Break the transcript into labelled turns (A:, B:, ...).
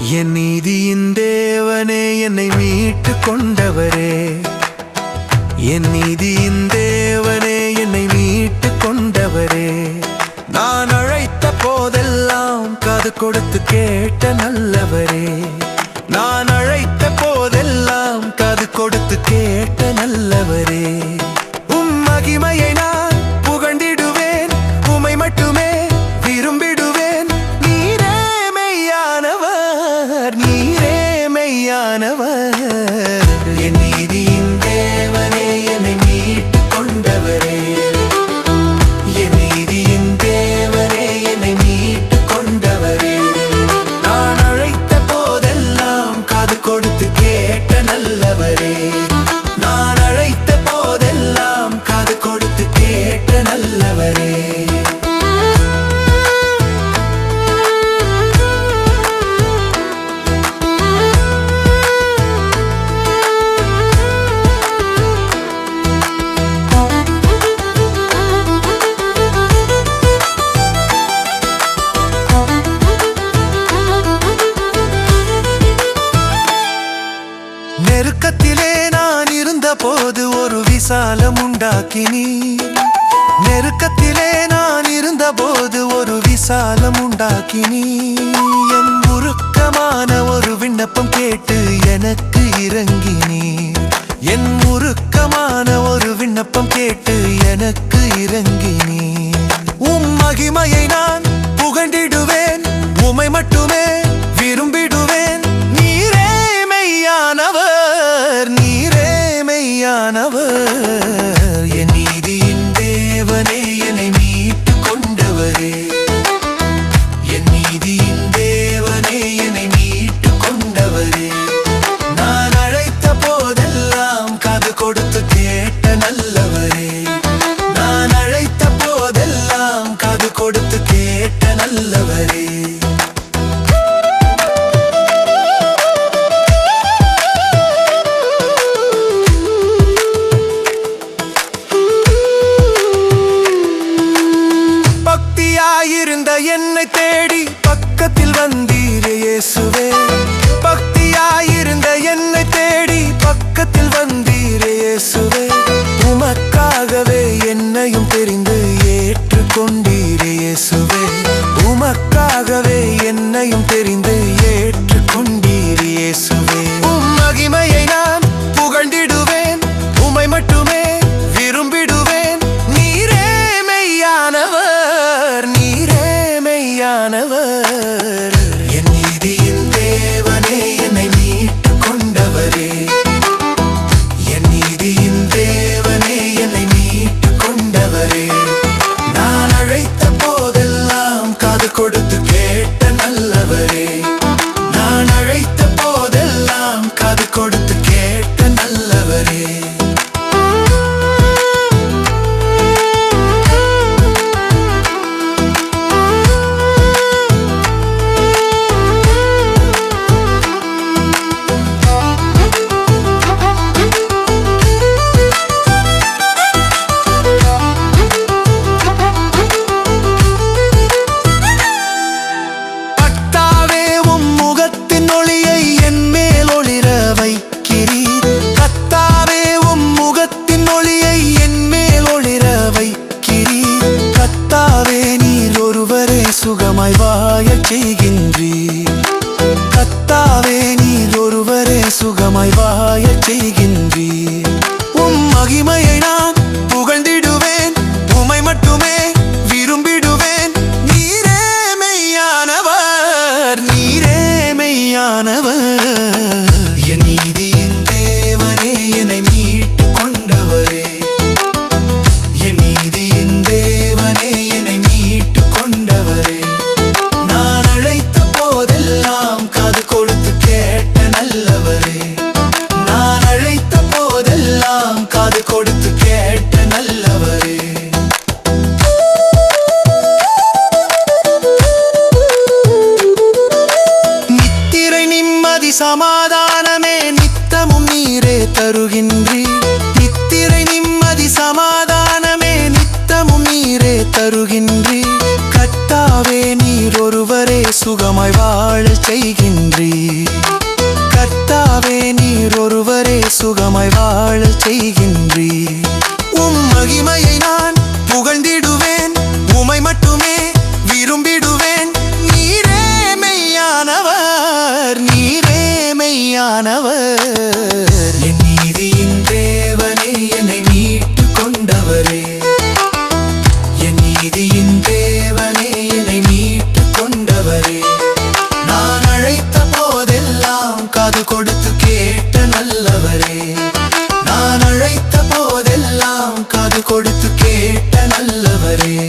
A: என் நீதியின் தேவனே என்னை மீட்டு கொண்டவரே. என் நீதியின் தேவனே என்னை மீட்டு கொண்டவரே. நான் அழைத்த போதெல்லாம் காது கொடுத்து கேட்ட நல்லவரே. நான் அழைத்த போதெல்லாம் காது கொடுத்து கேட்ட நல்லவரே. நெருக்கத்திலே நான் இருந்த போது ஒரு விசாலம் உண்டாக்கி நீ நெருக்கத்திலே நான் இருந்த போது ஒரு விசாலம் உண்டாக்கினி என் உருக்கமான ஒரு விண்ணப்பம் கேட்டு எனக்கு இறங்கி நீ என் உருக்கமான ஒரு விண்ணப்பம் கேட்டு எனக்கு இறங்கி நீ உம் மகிமையை நான் புகண்டிடுவேன். உமை மட்டுமே என் நீதி பக்தியாயிருந்த என்னை தேடி பக்கத்தில் வந்தீரே இயேசுவே. பக்தியாயிருந்த என்னை தேடி பக்கத்தில் வந்தீரே இயேசுவே. உமக்காகவே என்னையும் தெரிந்து ஏற்றுக்கொண்டீரே இயேசுவே. உமக்காகவே என்னையும் கொண்டவர். என் நீதியின் தேவனே என்னை மீட்டு கொண்டவரே என் நீதியின் தேவனே என்னை மீட்டு கொண்டவரே நான் அழைத்த போதெல்லாம் காது கொடுத்து செய்கின்றீர். கத்தாவே நீர் ஒருவரே சுகமாய் வாழச் செய்கின்றீர். உம் மகிமையை நான் புகழ்ந்திடுவேன். உமை மட்டுமே விரும்பிடுவேன். நீரே மெய்யானவர் நீரே மெய்யானவர். நீரே தருகின்றீர். நித்திரை நிம்மதி சமாதானமே நித்தமும் நீரே தருகின்றீர். கட்டாவே நீர் ஒருவரே சுகமாய் வாழ செய்கின்றீர். கர்த்தாவே நீர் ஒருவரே சுகமாய் வாழ செய்கின்றீர். உம் மகிமைய கொடுத்து கேட்ட நல்லவரே.